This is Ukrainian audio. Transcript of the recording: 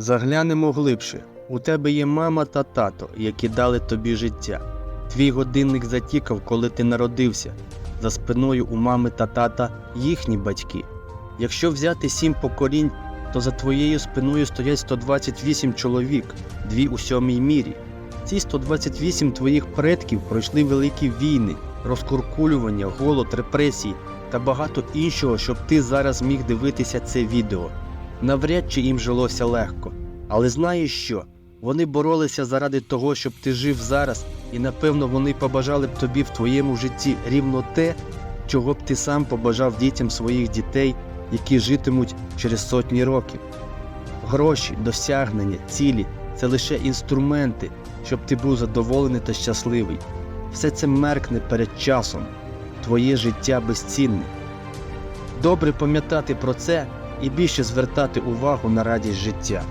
Заглянемо глибше. У тебе є мама та тато, які дали тобі життя. Твій годинник затікав, коли ти народився. За спиною у мами та тата їхні батьки. Якщо взяти сім поколінь, то за твоєю спиною стоять 128 чоловік, дві у сьомій мірі. Ці 128 твоїх предків пройшли великі війни, розкуркулювання, голод, репресії та багато іншого, щоб ти зараз міг дивитися це відео. Навряд чи їм жилося легко. Але знаєш що? Вони боролися заради того, щоб ти жив зараз, і напевно вони побажали б тобі в твоєму житті рівно те, чого б ти сам побажав дітям своїх дітей, які житимуть через сотні років. Гроші, досягнення, цілі це лише інструменти, щоб ти був задоволений та щасливий. Все це меркне перед часом. Твоє життя безцінне. Добре пам'ятати про це і більше звертати увагу на радість життя.